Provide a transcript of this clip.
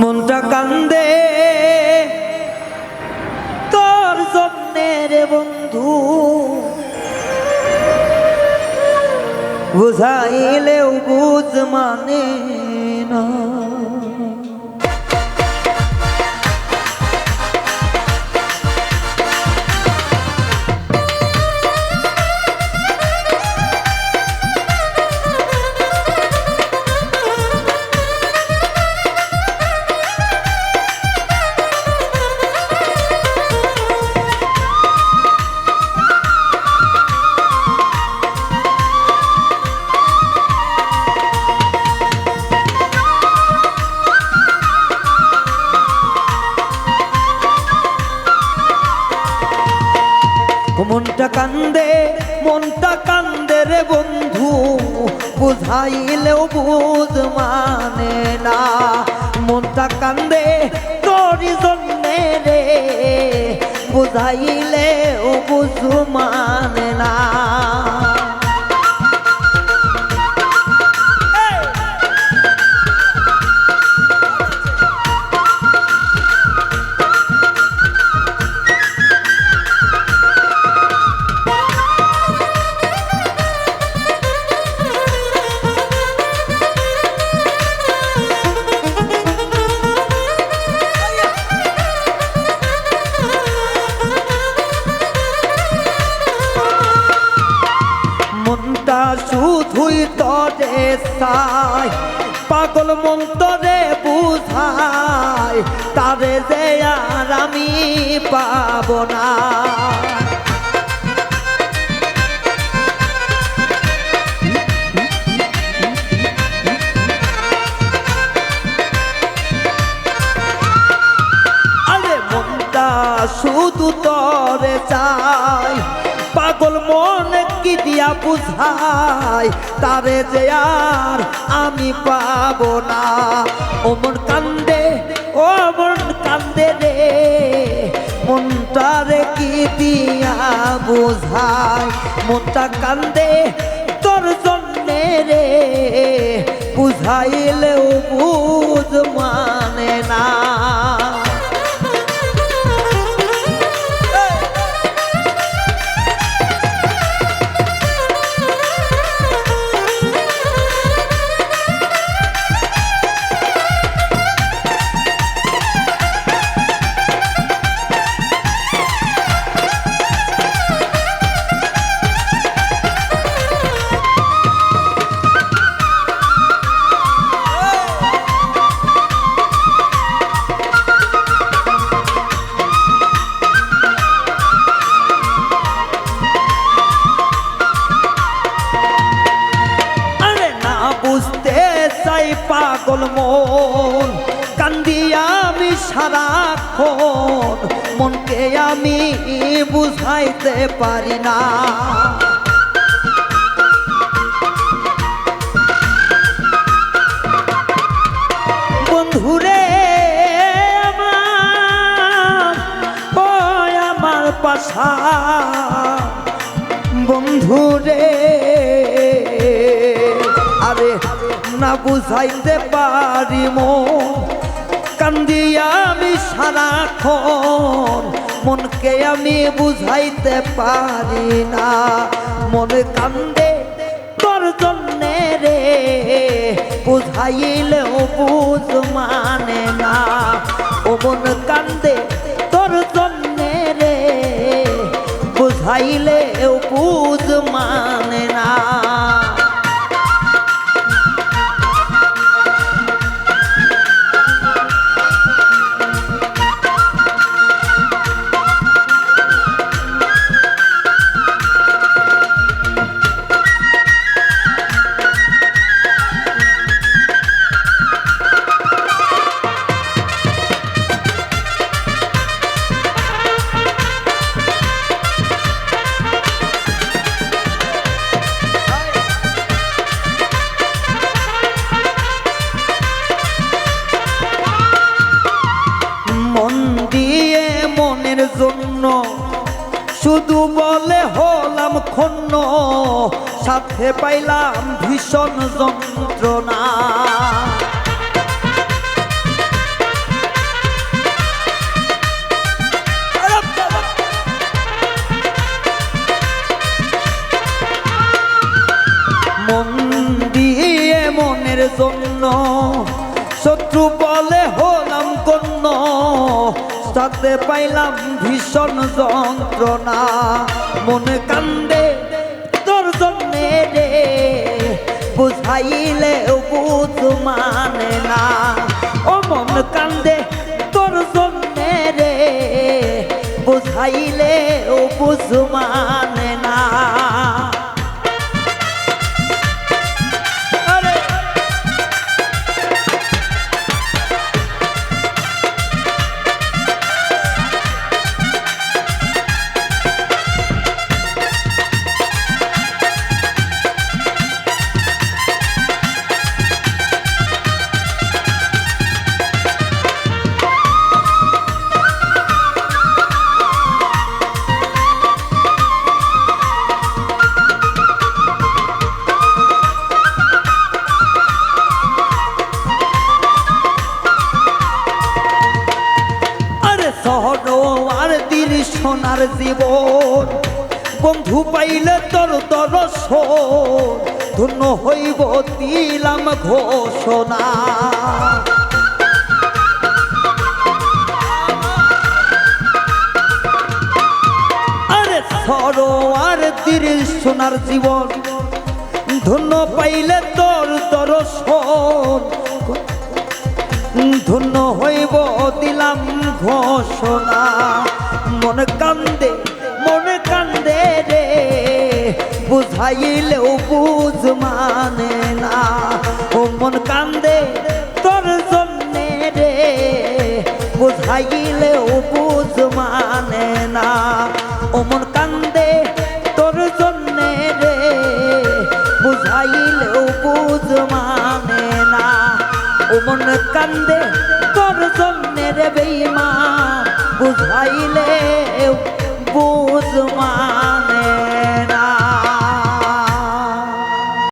মনটা কান্দে। তোর জন্যে বন্ধু বুঝাইলেও বুঝ মানে। বুঝাইলেও বুঝ মানে না। মনটা কান্দে তোরই জন্যে রে। বুঝাইলেও বুঝ মানে না। শুধুই তরে সাই, পাগল মন তরে বুঝাই, তারে যে আর আমি পাব না। শুধু তরে চাই, পাগল মন কি দিয়া বুঝাই? তারে যে আর আমি পাব না। ও মন কান্দে ও মন কান্দে রে। মনটারে কি দিয়া বুঝাই? মনটা কান্দে তোর জন্যে রে। বুঝাইলেও বুঝ মানে না। সারাক্ষণ মনকে আমি বুঝাইতে পারি না। বন্ধুরে, আমার পাশা। বন্ধুরে, আরে, না বুঝাইতে পারি মন কান্দিয়া আমি সারাক্ষণ মনকে আমি বুঝাইতে পারি না। মনে কান্দে তোর জন্যে রে, বুঝাইলেও বুঝ মানে না। ও মন কান্দে তোর জন্যে রে, বুঝাইলেও বুঝ মানে না। খন্ন সাথে পাইলাম ভীষণ যন্ত্রণা। মন দিয়ে মনের জন্য শত্রু সাথে পাইলাম ভীষণ যন্ত্রণা? মনে কান্দে তোর জন্যে রে বুঝাইলে বুঝ মানে না। ও মন কান্দে তোর জন্যে রে বুঝাইলে বুঝ মানে না। সোনার জীবন। বন্ধু পাইলে তোর দর্শন, ধন্য হইব দিলাম ঘোষণা। আরে সরোয়ার তীর সোনার জীবন, ধন্য পাইলে তোর দর্শন। ধন্য হইব দিলাম ঘোষণা। মন কান্দে মন কান্দে রে। বুঝাইলেও বুঝ মানে না। ও মন কান্দে তোর জন্যে রে। বুঝাইলেও বুঝ মানে না। ও মন কান্দে তোর জন্যে রে। বুঝাইলেও বুঝ মানে না। ও মন কান্দে তোর জন্যে রে বেইমান। বুঝাইলে বুঝ মানে